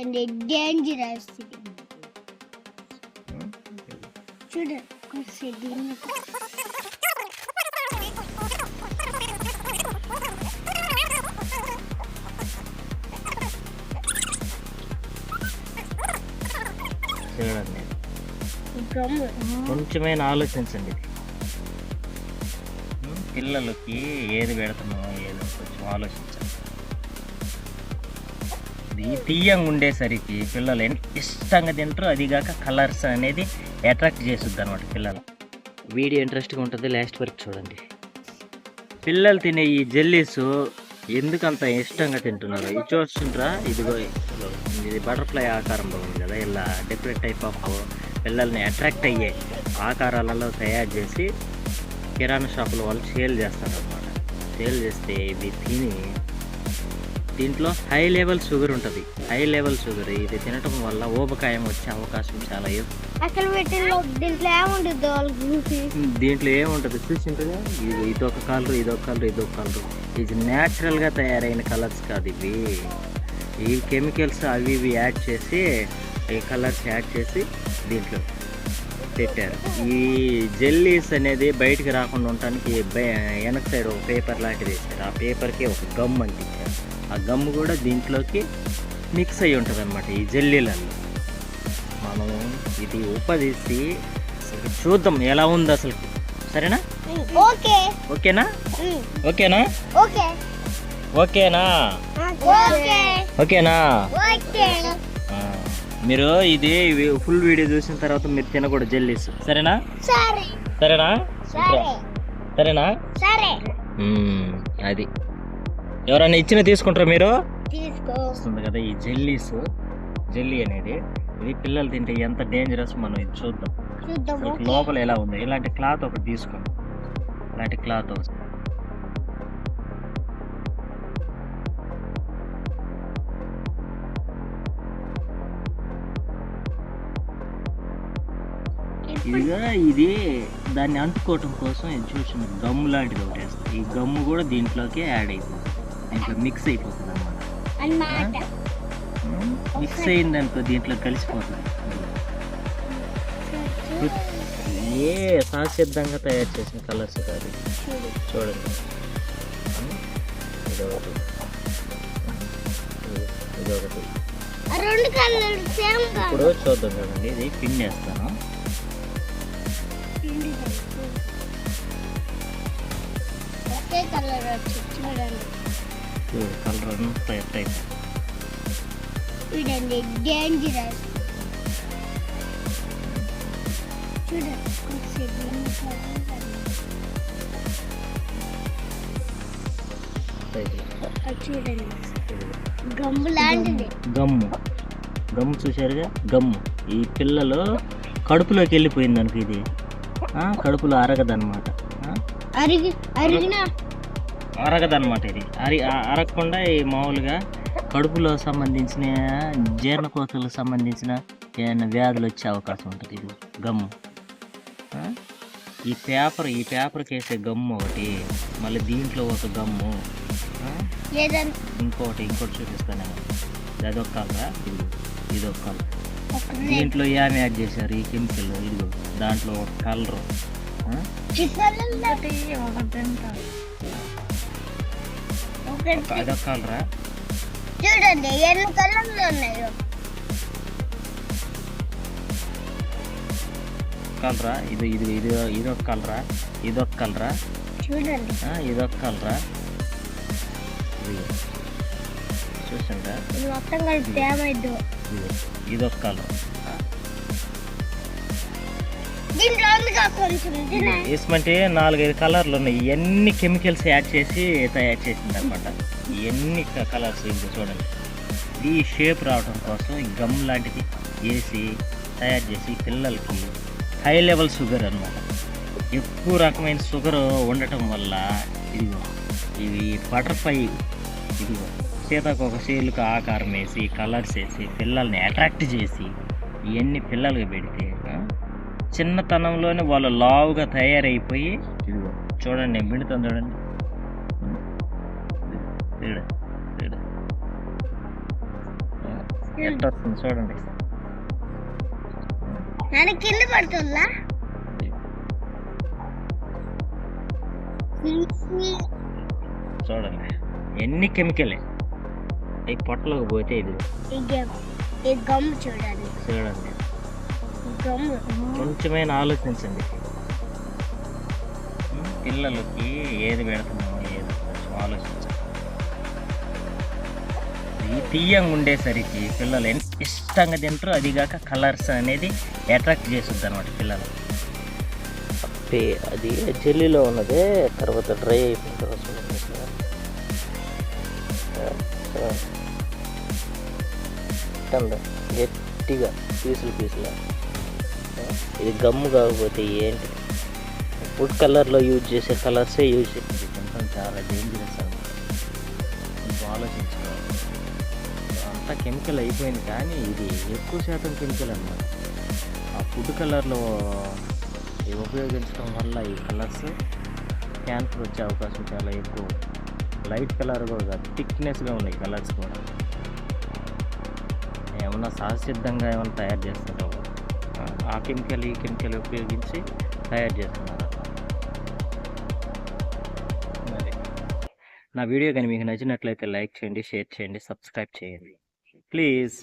And dangerous చూడ కొంచెం దీన్ని చూడండి గమ్ము కొంచెమైనా ఆలోచించండి. పిల్లలకి ఏది పెడుతున్నామో ఏదో కొంచెం ఆలోచించండి. ఇది తీయంగా ఉండేసరికి పిల్లలు ఎంత ఇష్టంగా తింటారు అదిగాక కలర్స్ అనేది అట్రాక్ట్ చేస్తుంది అనమాట పిల్లలు. వీడియో ఇంట్రెస్ట్గా ఉంటుంది. లాస్ట్ వరకు చూడండి. పిల్లలు తినే ఈ జెల్లీస్ ఎందుకంత ఇష్టంగా తింటున్నారు? ఇది చూస్తుంటారా ఇదిగో ఇది బటర్ఫ్లై ఆకారంలో ఉంది కదా ఇలా డిఫరెంట్ టైప్ ఆఫ్ పిల్లల్ని అట్రాక్ట్ అయ్యే ఆకారాలలో తయారు చేసి కిరాణా షాపుల వాళ్ళు సేల్ చేస్తారు అనమాట సేల్ చేస్తే ఇది తిని దీంట్లో హై లెవెల్ షుగర్ ఉంటుంది. హై లెవెల్ షుగర్ ఇది తినటం వల్ల ఊబకాయం వచ్చే అవకాశం చాలా అసలు దీంట్లో ఏముంటుంది దీంట్లో ఏముంటుంది? ఇది ఇదొక కలర్ ఇదొక కలర్ ఇదొక కలర్ ఇది న్యాచురల్గా తయారైన కలర్స్ కాదు ఇవి. ఈ కెమికల్స్ అవి ఇవి యాడ్ చేసి ఈ కలర్స్ యాడ్ చేసి దీంట్లో పెట్టారు. ఈ జెల్లీస్ అనేది బయటికి రాకుండా ఉండటానికి వెనక సైడ్ ఒక పేపర్ లాంటిది వేసారు ఆ పేపర్కి ఒక గమ్ అంటించారు. ఆ గమ్ కూడా దీంట్లోకి మిక్స్ అయి ఉంటుంది అనమాట ఈ జెల్లీలలో మనం ఇది ఉపదీసి అసలు చూద్దాం ఎలా ఉంది అసలు. సరేనా? ఓకే. ఓకేనా? ఓకేనా? ఓకే. ఓకేనా? ఓకే. ఓకేనా? మీరు ఇది ఫుల్ వీడియో చూసిన తర్వాత మీరు తినకూడదు జెల్లీస్. సరేనా? సరే. సరేనా? సరే. సరేనా? అది. ఎవరైనా ఇచ్చిన తీసుకుంటారా మీరు? వస్తుంది కదా ఈ జెల్లీస్. జెల్లీ అనేది ఇది పిల్లలు తింటే ఎంత డేంజరస్ మనం ఇది చూద్దాం. లోపల ఎలా ఉంది? ఇలాంటి క్లాత్ ఒకటి తీసుకోండి ఇలాంటి క్లాత్ ఇదిగా ఇది దాన్ని అంటుకోవటం కోసం ఇది చూసిన గమ్ము లాంటిది ఒకటి వేస్తుంది ఈ గమ్ము కూడా దీంట్లోకి యాడ్ అయిపోతుంది. దీంట్లో మిక్స్ అయిపోతుంది అన్నమాట. మిక్స్ అయింది అనుకో దీంట్లో కలిసిపోతుంది. ఏ సహసిద్ధంగా తయారు చేసిన కలర్స్ కాదు చూడు. చూడండి. ఇదొకటి ఇదొకటి ఆ రెండు కలర్ సేమ్ ఇప్పుడు చూద్దాం చూడండి. ఇది పిన్ వేస్తాను ఒకే కలర్ వచ్చి చూడండి. కలర్ చూడండి డేంజరస్ చూడండి గమ్ము లాంటిది గమ్ము. గమ్ము చూశారుగా? గమ్ము. ఈ పిల్లలు కడుపులోకి వెళ్ళిపోయింది అనుకో ఇది. ఆ, కడుపులో అరగదన్నమాట. అరిగి అరిగిన అరగదన్నమాట ఇది. అరి అరగకుండా ఈ మామూలుగా కడుపులో సంబంధించిన జీర్ణకోతలకు సంబంధించిన ఏమైనా వ్యాధులు వచ్చే అవకాశం ఉంటుంది. ఇది గమ్ము. ఆ? ఈ పేపర్ ఈ పేపర్కి వేసే గమ్ము ఒకటి. మళ్ళీ దీంట్లో ఒక గమ్ము. ఇంకోటి ఇంకోటి చూపిస్తాను అదొక కలరా? ఇది ఇదొక కలర్? ఒక దీంట్లో ఏమి యాడ్ చేశారు? ఈ కెమికల్. ఇదిగో. దాంట్లో ఒక కలరు. చిత్రాలు ఒకటి అదొక కలరా చూడండి ఎన్ని కలర్లు ఉన్నాయో. కలరా ఇది ఇది ఇది ఇదొక కలరా ఇదొక కలరా చూడండి. ఆ, ఇదొక కలరా ఇది ఇది మొత్తం కలిపి ఇది ఇదొక కలర్ దీంట్లో వేసమంటే నాలుగైదు కలర్లు ఉన్నాయి. ఇవన్నీ కెమికల్స్ యాడ్ చేసి తయారు చేసింది అనమాట ఇవన్నీ కలర్స్ ఇంకా చూడండి. ఈ షేప్ రావడం కోసం ఈ గమ్ లాంటిది వేసి తయారు చేసి పిల్లలకి హై లెవెల్ షుగర్ అన్నమాట. ఎక్కువ రకమైన షుగర్ ఉండటం వల్ల ఇదిగో ఇవి బటర్ఫ్లై ఇదిగో సీతాకోక శీలుక ఆకారం వేసి కలర్స్ వేసి పిల్లల్ని అట్రాక్ట్ చేసి ఇవన్నీ పిల్లలకి పెడితే చిన్నతనంలోనే వాళ్ళు లావుగా తయారైపోయి చూడండి నేను పిండుతాను చూడండి వస్తుంది చూడండి. నాన్న కింద పడుతుందా? చూడండి ఎన్ని కెమికలే. ఈ పొట్టలోకి పోతే ఇది. చూడండి. చూడండి. కొంచెమైనా ఆలోచించండి. పిల్లలకి ఏది పెడుతున్నామో ఏది కొంచెం ఆలోచించండి. ఈ తీయంగా ఉండేసరికి పిల్లలు ఎంత ఇష్టంగా తింటారు. అదిగాక కలర్స్ అనేది అట్రాక్ట్ చేస్తుంది అనమాట పిల్లలు అది జెల్లీలో ఉన్నదే తర్వాత డ్రై. ఉందా? గట్టిగా పీసులు పీసులు. ఇది గమ్ము కాకపోతే ఏంటి? ఫుడ్ కలర్లో యూజ్ చేసే కలర్సే యూజ్ చేస్తుంది కొంచెం చాలా డేంజరస్ అనమాట కొంచెం ఆలోచించుకోవాలి. అంతా కెమికల్ అయిపోయింది కానీ ఇది ఎక్కువ శాతం కెమికల్ అన్నమాట. ఆ ఫుడ్ కలర్లో ఇవి ఉపయోగించడం వల్ల ఈ కలర్స్ క్యాన్సర్ వచ్చే అవకాశం చాలా ఎక్కువ. లైట్ కలర్ కూడా థిక్నెస్గా ఉన్నాయి కలర్స్ కూడా. ఏమన్నా సహసిద్ధంగా ఏమైనా తయారు చేస్తారో ఆ, కెమికల్ ఈ కెమికల్ ఉపయోగించి తయారు చేస్తున్నారు. నా వీడియో కానీ మీకు నచ్చినట్లయితే లైక్ చేయండి షేర్ చేయండి సబ్స్క్రైబ్ చేయండి. ప్లీజ్.